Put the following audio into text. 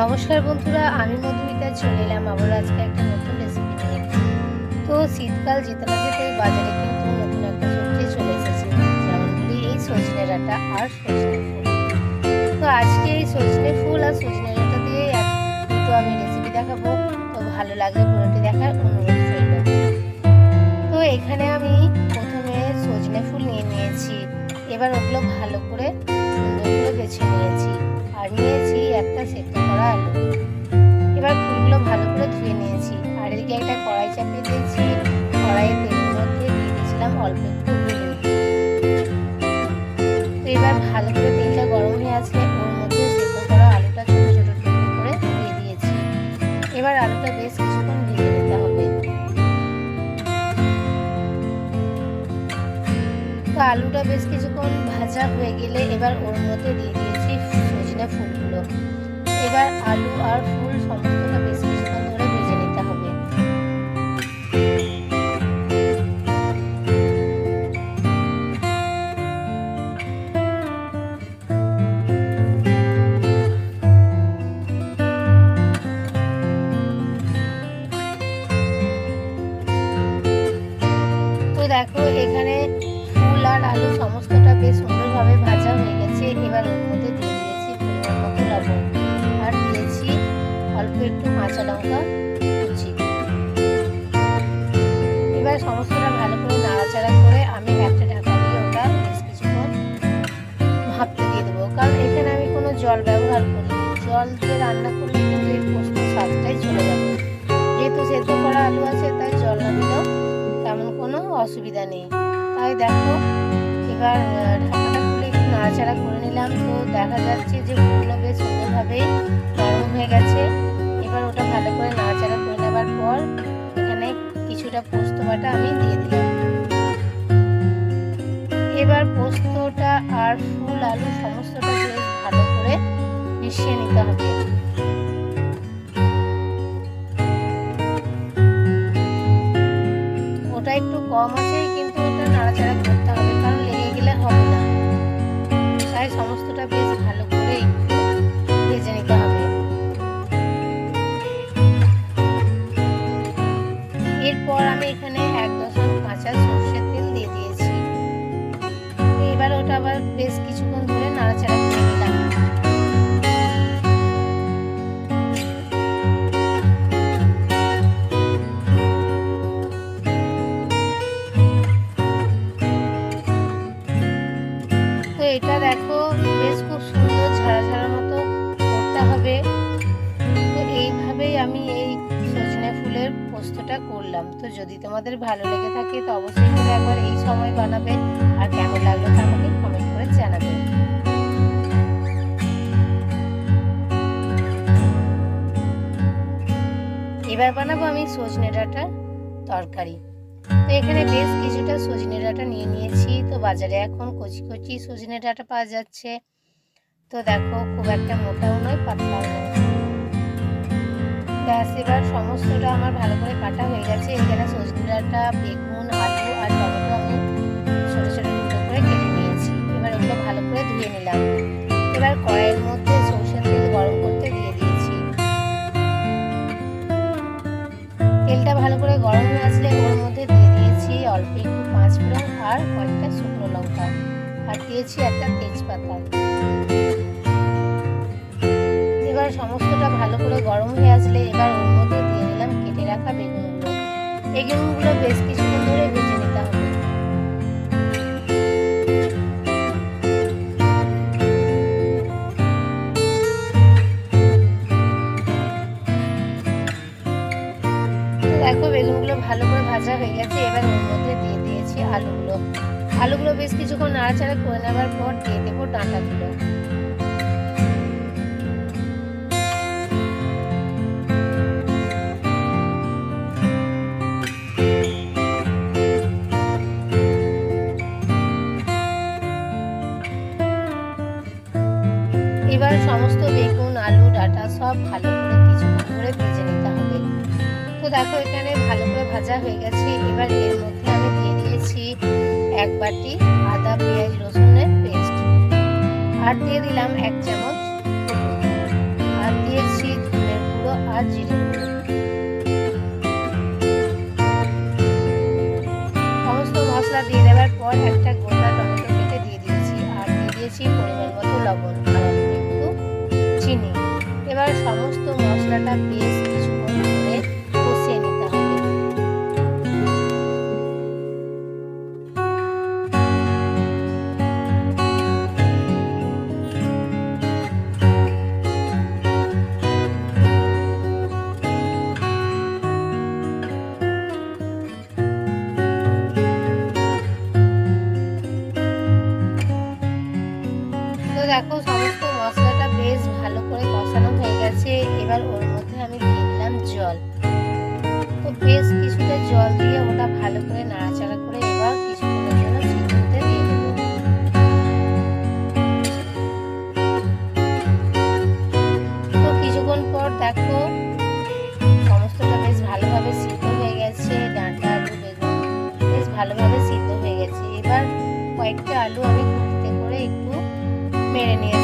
নমস্কার বন্ধুরা, আমি মধুমিতা, চলে এলাম আবার আজকে একটা নতুন রেসিপি নিয়ে। তো শীতকাল যেতে না যেতে বাজারে কিন্তু নতুন একটা সবজি চলে এসেছে, যেমন এই সজনে ডাঁটা আর সজনে তো আজকে এই সজনে ফুল আর সজনে ডাঁটা দিয়ে দুটো আমি রেসিপি দেখাবো। তো ভালো লাগলে পুরোটি দেখার অনুরোধ রইল। তো এখানে আমি এবার ওগুলো ভালো করে সুন্দর করে বেছে নিয়েছি। আর নিয়েছি একটা সেদ্ধ করা আলু। এবার ফুলগুলো ভালো করে ধুয়ে নিয়েছি। আর এদিকে একটা কড়াই চাপিয়ে দিয়েছি। কড়াইয়ে তেলের মধ্যে দিয়ে দিয়েছিলাম অল্প একটু তো এবার ভালো করে তেলটা গরম হয়ে আসলে ওর মধ্যে সেদ্ধ করা আলুটা ছোটো ছোটো টুকরো করে দিয়ে দিয়েছি। এবার আলুটা বেশ আলুটা বেশ কিছুক্ষণ ভাজা হয়ে গেলে এবার ওর মধ্যে দিয়ে দিয়েছি সজনে ফুলগুলো। এবার আলু আর ফুল সমস্তটা বেশ কিছুক্ষণ ধরে ভেজে নিতে হবে। দেখো, এখানে আর আলু সমস্তটা বেশ সুন্দরভাবে ভাজা হয়ে গেছে। এবার ওর মধ্যে দিয়ে দিয়েছি পরিমাণ মতো লবণ। আর দিয়েছি অল্প একটু কাঁচা লঙ্কা কুচি। এবার সমস্তটা ভালো করে নাড়াচাড়া করে আমি একটা ঢাকা দিয়ে ওটা বেশ কিছুক্ষণ ভাপতে দিয়ে দেবো। কারণ এখানে আমি কোনো জল ব্যবহার করিনি। জল দিয়ে রান্না করলে কিন্তু এই পোস্ত স্বাদটাই চলে যাবে। যেহেতু সেদ্ধ করা আলু আছে, তাই জল না দিলেও তেমন কোনো অসুবিধা নেই। তাই দেখো এবার ঢাকাটা খুলে একটু নাড়াচাড়া করে নিলাম। তো দেখা যাচ্ছে যে ফুলগুলো বেশ সুন্দরভাবেই নরম হয়ে গেছে। এবার ওটা ভালো করে নাড়াচাড়া করে নেবার পর এখানে কিছুটা পোস্ত বাটা আমি দিয়ে দিলাম। এবার পোস্তটা আর ফুল, আলু সমস্তটা বেশ ভালো করে মিশিয়ে নিতে হবে। এরপর আমি এখানে এক দশম কাঁচা সর্ষের তেল দিয়ে দিয়েছি। এবার ওটা আবার বেশ কিছুক্ষণ ধরে নাড়াচাড়া পোস্তটা করলাম। তো যদি তোমাদের ভালো লেগে থাকে তো অবশ্যই করে একবার এই সময় বানাবে আর কেমন লাগল তা আমাকে কমেন্ট করে জানাবে। এবার বানাবো আমি সজনে ডাঁটার তরকারি। তো এখানে বেশ কিছুটা সজনে ডাঁটা নিয়ে নিয়েছি। তো বাজারে এখন কচি কচি সজনে ডাঁটা পাওয়া যাচ্ছে। তো দেখো খুব একটা মোটাও নয়, পাতলাও নয়। ব্যাস, এবার সমস্তটা আমার ভালো করে কাটা হয়ে গেছে। এখানে ডাঁটা বেগুন, আলু আর টমেটো আমি ছোটো ছোটো টুকরো করে কেটে নিয়েছি। এবার ওগুলো ভালো করে ধুয়ে নিলাম। এবার কড়াইয়ের মধ্যে সরষের তেল গরম করতে দিয়ে দিয়েছি। তেলটা ভালো করে গরম হয়ে আসলে ওর মধ্যে দিয়ে দিয়েছি অল্প একটু পাঁচ ফোড়ন আর কয়েকটা শুকনো লঙ্কা। আর দিয়েছি একটা তেজপাতা। এবার সমস্তটা বেগুনগুলো বেশ কিছুক্ষণ ধরে ভেজে নিতে হবে। দেখো, বেগুনগুলো ভালো করে ভাজা হয়ে গেছে। এবার ওর মধ্যে দিয়ে দিয়েছি আলুগুলো। আলুগুলো বেশ কিছুক্ষণ নাড়াচাড়া করে নেওয়ার পর দিয়ে দেবো ডাঁটাগুলো। এবার সমস্ত বেগুন, আলু, ডাটা সব ভালো করে কিছুক্ষণ ধরে ভেজে নিতে হবে। তো দেখো, এখানে ভালো করে ভাজা হয়ে গেছে। এবার এর মধ্যে আমি দিয়ে দিয়েছি এক বাটি আদা, পেঁয়াজ, রসুনের পেস্ট। আর দিয়ে দিলাম এক চামচ। আর দিয়েছি ধনের গুঁড়ো আর জিরে বেশ জল দিয়ে ওটা ভালো করে নাড়াচাড়া করে এবার কিছুক্ষণের জন্য সিদ্ধ দিয়ে দেবো। তো কিছুক্ষণ পর দেখো, সমস্তটা বেশ ভালোভাবে সিদ্ধ হয়ে গেছে, ডাঁটা, আলু, বেগুন বেশ ভালোভাবে সিদ্ধ হয়ে গেছে। এবার কয়েকটা আলু আমি কুটিতে করে একটু মেরে নিয়ে